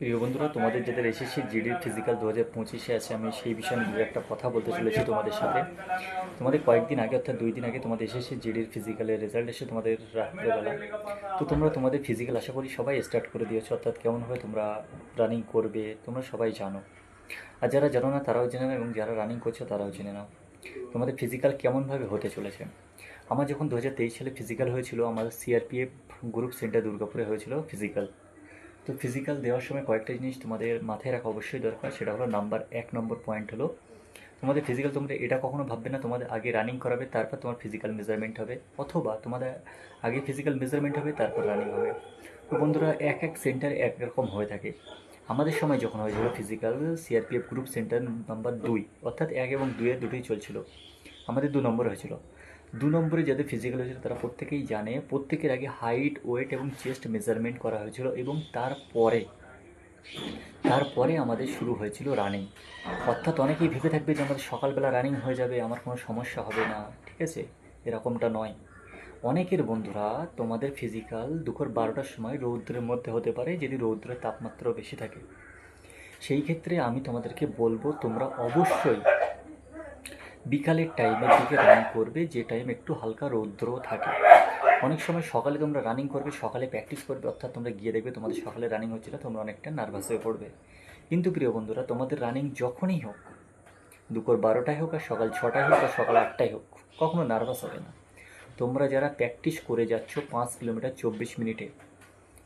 প্রিয় বন্ধুরা, তোমাদের যাদের এসএসসি জিডির ফিজিক্যাল দু হাজার পঁচিশে আছে, আমি সেই বিষয়ে আমি দু একটা কথা বলতে চলেছি তোমাদের সাথে। তোমাদের কয়েকদিন আগে, অর্থাৎ দুই দিন আগে তোমাদের এসএসসি জিডির ফিজিক্যালের রেজাল্ট এসে তোমাদের রাত্রেবেলা। তো তোমরা তোমাদের ফিজিক্যাল আশা করি সবাই স্টার্ট করে দিয়েছ, অর্থাৎ কেমনভাবে তোমরা রানিং করবে, তোমরা সবাই জানো। আর যারা জানো না, তারাও জেনে নাও, এবং যারা রানিং করছ, তারাও জেনে নাও। তোমাদের ফিজিক্যাল কেমনভাবে হতে চলেছে? আমার যখন দু হাজার তেইশ সালে ফিজিক্যাল হয়েছিল, আমার সিআরপিএফ গ্রুপ সেন্টার দুর্গাপুরে হয়েছিল ফিজিক্যাল তো ফিজিক্যাল দেওয়ার সময় কয়েকটা জিনিস তোমাদের মাথায় রাখা অবশ্যই দরকার, সেটা হলো নাম্বার এক নম্বর পয়েন্ট হলো তোমাদের ফিজিক্যাল তোমরা এটা কখনো ভাববে না, তোমাদের আগে রানিং করাবে, তারপর তোমার ফিজিক্যাল মেজারমেন্ট হবে, অথবা তোমাদের আগে ফিজিক্যাল মেজারমেন্ট হবে, তারপর রানিং হবে। তো বন্ধুরা, এক এক সেন্টার এক রকম হয়ে থাকে। আমাদের সময় যখন হয়েছিল physical CRPF group centre number দুই, অর্থাৎ এক এবং দুইয়ের দুটোই চলছিল। আমাদের দু নম্বর হয়েছিল। দু নম্বরে যাদের ফিজিক্যাল হয়েছিল তারা প্রত্যেকেই জানে, প্রত্যেকের আগে হাইট ওয়েট এবং চেস্ট মেজারমেন্ট করা হয়েছিল এবং তারপরে তারপরে আমাদের শুরু হয়েছিল রানিং অর্থাৎ অনেকেই ভেবে থাকবে যে আমাদের সকালবেলা রানিং হয়ে যাবে, আমার কোনো সমস্যা হবে না, ঠিক আছে? এরকমটা নয়। অনেকের বন্ধুরা তোমাদের ফিজিক্যাল দুপুর বারোটার সময় রৌদ্রের মধ্যে হতে পারে, যদি রৌদ্রের তাপমাত্রাও বেশি থাকে। সেই ক্ষেত্রে আমি তোমাদেরকে বলব, তোমরা অবশ্যই বিকালের টাইমের দিকে রানিং করবে, যে টাইম একটু হালকা রৌদ্র থাকে। অনেক সময় সকালে তোমরা রানিং করবে, সকালে প্র্যাকটিস করবে, অর্থাৎ তোমরা গিয়ে দেখবে তোমাদের সকালে রানিং হচ্ছে না তোমরা অনেকটা নার্ভাস হয়ে পড়বে। কিন্তু প্রিয় বন্ধুরা, তোমাদের রানিং যখনই হোক, দুপুর বারোটায় হোক আর সকাল ছটায় হোক আর সকাল আটটায় হোক, কখনো নার্ভাস হবে না। তোমরা যারা প্র্যাকটিস করে যাচ্ছ পাঁচ কিলোমিটার চব্বিশ মিনিটে,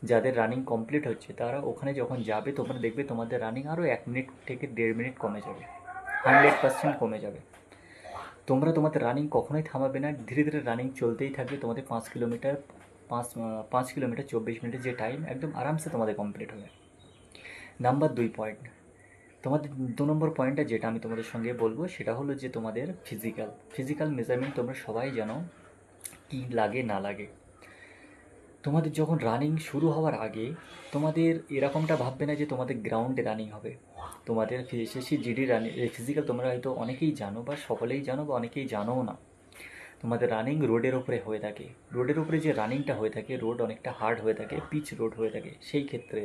যাদের রানিং কমপ্লিট হচ্ছে, তারা ওখানে যখন যাবে, তোমরা দেখবে তোমাদের রানিং আরও এক মিনিট থেকে দেড় মিনিট কমে যাবে। হান্ড্রেড পার্সেন্ট কমে যাবে। তোমরা তোমাদের রানিং কখনোই থামাবে না। ধীরে ধীরে রানিং চলতেই থাকবে। তোমাদের পাঁচ কিলোমিটার, পাঁচ পাঁচ কিলোমিটার চব্বিশ মিনিটের যে টাইম একদম আরামসে তোমাদের কমপ্লিট হবে। নাম্বার দুই পয়েন্ট তোমাদের দু নম্বর পয়েন্টটা যেটা আমি তোমাদের সঙ্গে বলব, সেটা হলো যে তোমাদের ফিজিক্যাল ফিজিক্যাল মেজারমেন্ট তোমরা সবাই জানো, কী লাগে না লাগে। তোমাদের যখন রানিং শুরু হওয়ার আগে, তোমাদের এরকমটা ভাববে না যে তোমাদের গ্রাউন্ডে রানিং হবে। তোমাদের এসএসসি জিডি রানিং ফিজিক্যাল তোমরা হয়তো অনেকেই জানো বা সকলেই জানো বা অনেকেই জানোও না। তোমাদের রানিং রোডের ওপরে হয়ে থাকে। রোডের উপরে যে রানিংটা হয়ে থাকে রোড অনেকটা হার্ড হয়ে থাকে পিচ রোড হয়ে থাকে। সেই ক্ষেত্রে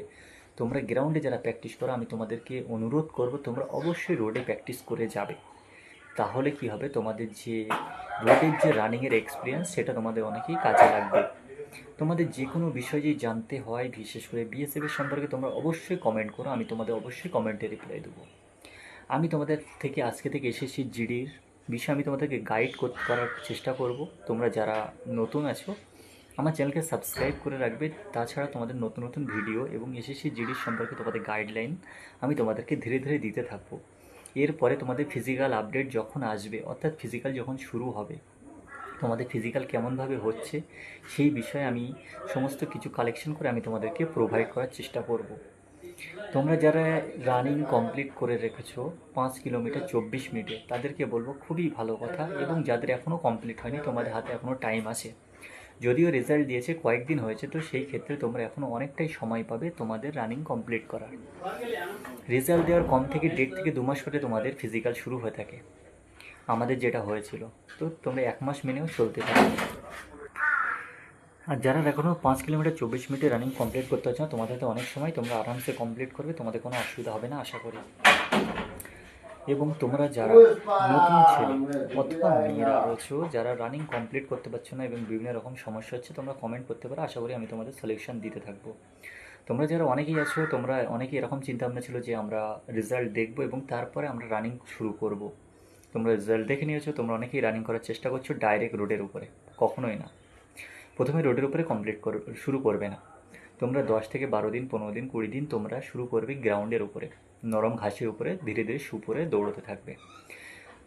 তোমরা গ্রাউন্ডে যারা প্র্যাকটিস করো, আমি তোমাদেরকে অনুরোধ করব, তোমরা অবশ্যই রোডে প্র্যাকটিস করে যাবে। তাহলে কি হবে? তোমাদের যে রোডের যে রানিংয়ের এক্সপিরিয়েন্স সেটা তোমাদের অনেকেই কাজে লাগবে। তোমাদের যে কোনো বিষয় যদি জানতে হয়, বিশেষ করে বিএসএফ এর সম্পর্কে তোমরা অবশ্যই কমেন্ট করো, আমি তোমাদের অবশ্যই কমেন্টে রিপ্লাই দেবো। আমি তোমাদের থেকে, আজকে থেকে এসেছি জিডির বিষয়ে আমি তোমাদেরকে গাইড করতে করার চেষ্টা করব। তোমরা যারা নতুন আছো, আমার চ্যানেলকে সাবস্ক্রাইব করে রাখবে। তাছাড়া তোমাদের নতুন নতুন ভিডিও এবং এসএসসি জিডির সম্পর্কে তোমাদের গাইডলাইন আমি তোমাদেরকে ধীরে ধীরে দিতে থাকব। এরপরে তোমাদের ফিজিক্যাল আপডেট যখন আসবে, অর্থাৎ ফিজিক্যাল যখন শুরু হবে তোমাদের ফিজিক্যাল কেমনভাবে হচ্ছে, সেই বিষয়ে আমি সমস্ত কিছু কালেকশন করে আমি তোমাদেরকে প্রোভাইড করার চেষ্টা করব। তোমরা যারা রানিং কমপ্লিট করে রেখেছো, পাঁচ কিলোমিটার চব্বিশ মিনিটে, তাদেরকে বলব খুবই ভালো কথা এবং যাদের এখনও কমপ্লিট হয়নি, তোমাদের হাতে এখনও টাইম আছে। যদিও রেজাল্ট দিয়েছে, কয়েকদিন হয়েছে, তো সেই ক্ষেত্রে তোমরা এখনও অনেকটাই সময় পাবে তোমাদের রানিং কমপ্লিট করার। রেজাল্ট দেওয়ার কম থেকে দেড় থেকে দু মাস পরে তোমাদের ফিজিক্যাল শুরু হয়ে থাকে। আমাদের যেটা হয়েছিল, তো তোমরা এক মাস মেনেও চলতে পারো আর যারা এখনও পাঁচ কিলোমিটার চব্বিশ মিনিটে রানিং কমপ্লিট করতে হচ্ছে না তোমাদের তো অনেক সময় তোমরা আরামসে কমপ্লিট করবে, তোমাদের কোনো অসুবিধা হবে না, আশা করি। এবং তোমরা যারা নতুন ছেলে অথবা মেয়েরা রয়েছো, যারা রানিং কমপ্লিট করতে পারছ না এবং বিভিন্ন রকম সমস্যা হচ্ছে, তোমরা কমেন্ট করতে পারো। আশা করি আমি তোমাদের সলিউশন দিতে থাকব। তোমরা যারা অনেকেই আছো, তোমরা অনেকেই এরকম চিন্তা ভাবনা ছিল যে আমরা রেজাল্ট দেখব এবং তারপরে আমরা রানিং শুরু করব। তোমরা রেজাল্ট দেখে নিয়েছো, তোমরা অনেকেই রানিং করার চেষ্টা করছ ডাইরেক্ট রোডের উপরে, কখনোই না। প্রথমে রোডের উপরে কমপ্লিট কর, শুরু করবে না। তোমরা দশ থেকে বারো দিন, পনেরো দিন, কুড়ি দিন তোমরা শুরু করবে গ্রাউন্ডের উপরে, নরম ঘাসের উপরে, ধীরে ধীরে সুপরে দৌড়তে থাকবে।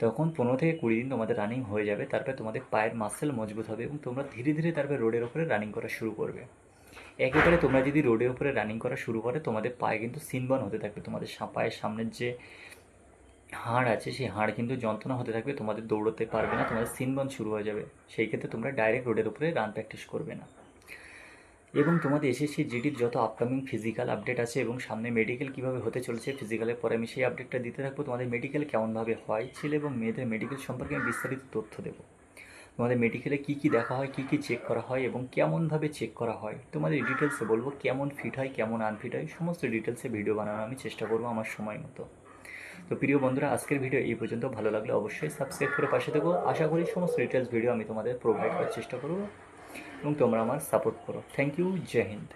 তখন পনেরো থেকে কুড়ি দিন তোমাদের রানিং হয়ে যাবে, তারপরে তোমাদের পায়ের মাসেল মজবুত হবে এবং তোমরা ধীরে ধীরে তারপরে রোডের উপরে রানিং করা শুরু করবে। একেবারে তোমরা যদি রোডের উপরে রানিং করা শুরু করে, তোমাদের পায়ে কিন্তু সিনবান হতে থাকবে, তোমাদের পায়ের সামনের যে হাড় আছে, সেই হাড় কিন্তু যন্ত্রণা হতে থাকবে, তোমাদের দৌড়তে পারবে না, তোমাদের সিনবান শুরু হয়ে যাবে। সেই ক্ষেত্রে তোমরা ডাইরেক্ট রোডের উপরে রান প্র্যাকটিস করবে না। এবং তোমাদের এসএসসি জিডির যত আপকামিং ফিজিক্যাল আপডেট আছে এবং সামনে মেডিকেল কীভাবে হতে চলেছে ফিজিক্যালের পরে আমি সেই আপডেটটা দিতে থাকব। তোমাদের মেডিকেল কেমনভাবে হয়, ছেলে এবং মেয়েদের মেডিকেল সম্পর্কে আমি বিস্তারিত তথ্য দেবো। তোমাদের মেডিকেলে কী কী দেখা হয়, কী কী চেক করা হয় এবং কেমনভাবে চেক করা হয়, তোমাদের ডিটেলসে বলব, কেমন ফিট হয়, কেমন আনফিট হয়, সমস্ত ডিটেলসে ভিডিও বানানোর আমি চেষ্টা করব আমার সময় মতো। তো প্রিয় বন্ধুরা, আজকের ভিডিও এই পর্যন্ত। ভালো লাগলে অবশ্যই সাবস্ক্রাইব করে পাশে থেকো। আশা করি সমস্ত ডিটেলস ভিডিও আমি তোমাদের প্রোভাইড করার চেষ্টা করব। এবং তোমরা আমার সাপোর্ট করো। Thank you Jai Hind.